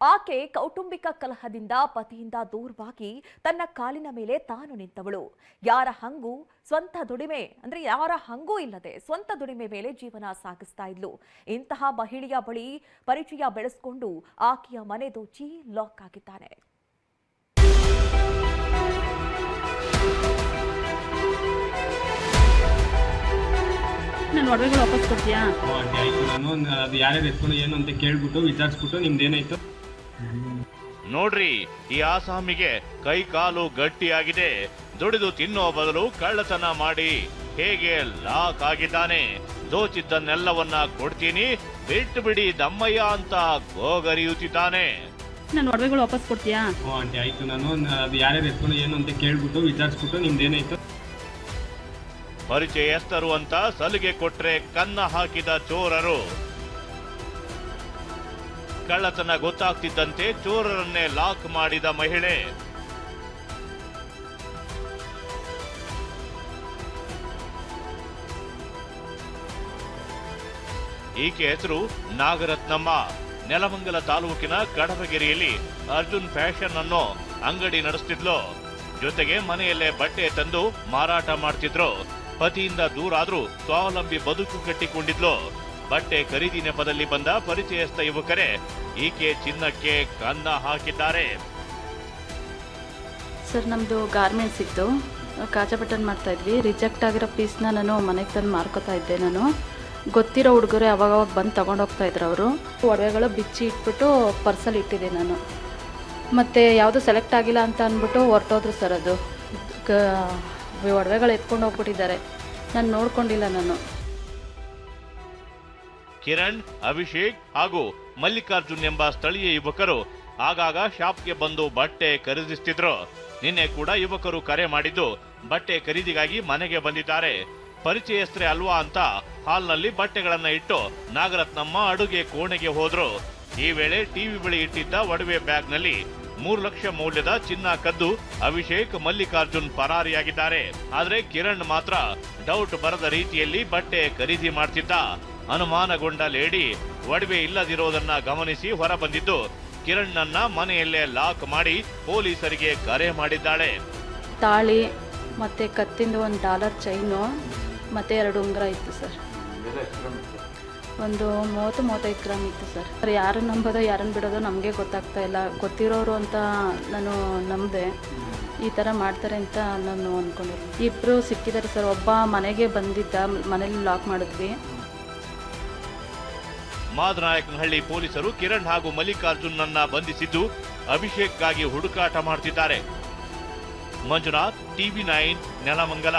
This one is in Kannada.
ಆಕೆ ಕೌಟುಂಬಿಕ ಕಲಹದಿಂದ ಪತಿಯಿಂದ ದೂರವಾಗಿ ತನ್ನ ಕಾಲಿನ ಮೇಲೆ ತಾನು ನಿಂತವಳು. ಯಾರ ಹಂಗು ಸ್ವಂತ ದುಡಿಮೆ ಅಂದ್ರೆ ಯಾರ ಹಂಗೂ ಇಲ್ಲದೆ ಸ್ವಂತ ದುಡಿಮೆ ಮೇಲೆ ಜೀವನ ಸಾಗಿಸ್ತಾ ಇದ್ಲು. ಇಂತಹ ಮಹಿಳೆಯ ಬಳಿ ಪರಿಚಯ ಬೆಳೆಸ್ಕೊಂಡು ಆಕೆಯ ಮನೆ ದೋಚಿ ಲಾಕ್ ಆಗಿದ್ದಾನೆ. ನಾನು ಅದು ಯಾರ್ಯಾರು ಎತ್ಕೊಂಡು ಏನು ಅಂತ ಕೇಳ್ಬಿಟ್ಟು ವಿಚಾರಿಸ್ಬಿಟ್ಟು ನಿಮ್ದು ಏನಾಯ್ತು? ನೋಡ್ರಿ ಈ ಆಸಾಮಿಗೆ ಕೈ ಕಾಲು ಗಟ್ಟಿಯಾಗಿದೆ. ದುಡಿದು ತಿನ್ನೋ ಬದಲು ಕಳ್ಳತನ ಮಾಡಿ. ಹೇಗೆ ಲಾಕ್ ಆಗಿದ್ದಾನೆ. ದೋಚಿದ್ದನ್ನೆಲ್ಲವನ್ನ ಕೊಡ್ತೀನಿ. ಬಿಟ್ಟು ಬಿಡಿ ದಮ್ಮಯ್ಯ ಅಂತ ಗೋಗರಿಯುತ್ತಿದ್ದಾನೆ. ನನ್ನ ಒಡವೆಗಳು ವಾಪಸ್ ಕೊಡ್ತೀಯಾ? ಹ್ಞೂ ಆಂಟಿ ಆಯ್ತು. ನಾನು ಅದು ಯಾರ್ಯಾರು ಎತ್ಕೊಂಡು ಏನು ಅಂತ ಕೇಳ್ಬಿಟ್ಟು ವಿಚಾರಿಸ್ಬಿಟ್ಟು ನಿಮ್ದೇನಾಯ್ತು? ಪರಿಚಯಸ್ಥರು ಅಂತ ಸಲಿಗೆ ಕೊಟ್ರೆ ಕನ್ನ ಹಾಕಿದ ಚೋರರು. ಕಳ್ಳತನ ಗೊತ್ತಾಗ್ತಿದ್ದಂತೆ ಚೋರರನ್ನೇ ಲಾಕ್ ಮಾಡಿದ ಮಹಿಳೆ. ಈಕೆ ಹೆಸರು ನಾಗರತ್ನಮ್ಮ. ನೆಲಮಂಗಲ ತಾಲೂಕಿನ ಕಡಬಗೆರೆಯಲ್ಲಿ ಅರ್ಜುನ್ ಫ್ಯಾಷನ್ ಅನ್ನೋ ಅಂಗಡಿ ನಡೆಸ್ತಿದ್ಲು. ಜೊತೆಗೆ ಮನೆಯಲ್ಲೇ ಬಟ್ಟೆ ತಂದು ಮಾರಾಟ ಮಾಡ್ತಿದ್ರು. ಪತಿಯಿಂದ ದೂರಾದ್ರೂ ಸ್ವಾವಲಂಬಿ ಬದುಕು ಕಟ್ಟಿಕೊಂಡಿದ್ಲು. ಬಟ್ಟೆ ಖರೀದಿ ನೆಪದಲ್ಲಿ ಬಂದ ಪರಿಚಯಸ್ಥ ಯುವಕರೇ, ಈಕೆ ಚಿನ್ನಕ್ಕೆ ಕನ್ನ ಹಾಕಿದ್ದಾರೆ. ಸರ್ ನಮ್ಮದು ಗಾರ್ಮೆಂಟ್ಸ್ ಇತ್ತು. ಕಾಜಾ ಬಟನ್ ಮಾಡ್ತಾ ಇದ್ವಿ. ರಿಜೆಕ್ಟ್ ಆಗಿರೋ ಪೀಸ್ನ ನಾನು ಮನೆಗೆ ತಂದು ಮಾರ್ಕೋತಾ ಇದ್ದೆ ನಾನು. ಗೊತ್ತಿರೋ ಹುಡುಗರು ಅವಾಗವಾಗ ಬಂದು ತೊಗೊಂಡೋಗ್ತಾ ಇದ್ರು ಅವರು. ಒಡವೆಗಳು ಬಿಚ್ಚಿ ಇಟ್ಬಿಟ್ಟು ಪರ್ಸಲ್ ಇಟ್ಟಿದ್ದೆ ನಾನು. ಮತ್ತು ಯಾವುದು ಸೆಲೆಕ್ಟ್ ಆಗಿಲ್ಲ ಅಂತ ಅಂದ್ಬಿಟ್ಟು ಹೊರಟೋದ್ರು ಸರ್ ಅದು. ಒಡವೆಗಳು ಎತ್ಕೊಂಡು ಹೋಗ್ಬಿಟ್ಟಿದ್ದಾರೆ. ನಾನು ನೋಡ್ಕೊಂಡಿಲ್ಲ ನಾನು. ಕಿರಣ್, ಅಭಿಷೇಕ್ ಹಾಗೂ ಮಲ್ಲಿಕಾರ್ಜುನ್ ಎಂಬ ಸ್ಥಳೀಯ ಯುವಕರು ಆಗಾಗ ಶಾಪ್ಗೆ ಬಂದು ಬಟ್ಟೆ ಖರೀದಿಸ್ತಿದ್ರು. ನಿನ್ನೆ ಕೂಡ ಯುವಕರು ಕರೆ ಮಾಡಿದ್ದು ಬಟ್ಟೆ ಖರೀದಿಗಾಗಿ ಮನೆಗೆ ಬಂದಿದ್ದಾರೆ. ಪರಿಚಯಸ್ಥರೇ ಅಲ್ವಾ ಅಂತ ಹಾಲ್ನಲ್ಲಿ ಬಟ್ಟೆಗಳನ್ನ ಇಟ್ಟು ನಾಗರತ್ನಮ್ಮ ಅಡುಗೆ ಕೋಣೆಗೆ ಹೋದ್ರು. ಈ ವೇಳೆ ಟಿವಿ ಬಳಿ ಇಟ್ಟಿದ್ದ ಒಡವೆ ಬ್ಯಾಗ್ನಲ್ಲಿ ಮೂರು ಲಕ್ಷ ಮೌಲ್ಯದ ಚಿನ್ನ ಕದ್ದು, ಅಭಿಷೇಕ್, ಮಲ್ಲಿಕಾರ್ಜುನ್ ಪರಾರಿಯಾಗಿದ್ದಾರೆ. ಆದರೆ ಕಿರಣ್ ಮಾತ್ರ ಡೌಟ್ ಬರದ ರೀತಿಯಲ್ಲಿ ಬಟ್ಟೆ ಖರೀದಿ ಮಾಡ್ತಿದ್ದ. ಅನುಮಾನಗೊಂಡ ಲೇಡಿ ಒಡವೆ ಇಲ್ಲದಿರೋದನ್ನ ಗಮನಿಸಿ ಹೊರ ಬಂದಿದ್ದು ಕಿರಣ್ಣನ್ನ ಮನೆಯಲ್ಲೇ ಲಾಕ್ ಮಾಡಿ ಪೊಲೀಸರಿಗೆ ಕರೆ ಮಾಡಿದ್ದಾಳೆ. ತಾಳಿ ಮತ್ತೆ ಕತ್ತಿಂದ ಒಂದು ಡಾಲರ್ ಚೈನು ಮತ್ತೆ ಎರಡು ಉಂಗುರ ಇತ್ತು ಸರ್. ಒಂದು ಮೂವತ್ತು ಮೂವತ್ತೈದು ಗ್ರಾಮ್ ಇತ್ತು ಸರ್. ಯಾರನ್ನು ನಂಬೋದೋ, ಯಾರನ್ನು ಬಿಡೋದೋ ನಮಗೆ ಗೊತ್ತಾಗ್ತಾ ಇಲ್ಲ. ಗೊತ್ತಿರೋರು ಅಂತ ನಾನು ನಂಬಿದೆ. ಈ ಥರ ಮಾಡ್ತಾರೆ ಅಂತ ನಾನು ಅಂದ್ಕೊಂಡಿದ್ದೆ ಇಬ್ಬರು ಸಿಕ್ಕಿದ್ದಾರೆ ಸರ್. ಒಬ್ಬ ಮನೆಗೆ ಬಂದಿದ್ದ ಮನೇಲಿ ಲಾಕ್ ಮಾಡಿದ್ವಿ. ಮಾದನಾಯಕನಹಳ್ಳಿ ಪೊಲೀಸರು ಕಿರಣ್ ಹಾಗೂ ಮಲ್ಲಿಕಾರ್ಜುನ್ನನ್ನ ಬಂಧಿಸಿದ್ದು ಅಭಿಷೇಕ್ಗಾಗಿ ಹುಡುಕಾಟ ಮಾಡ್ತಿದ್ದಾರೆ. Manjunath TV nine Nelamangala.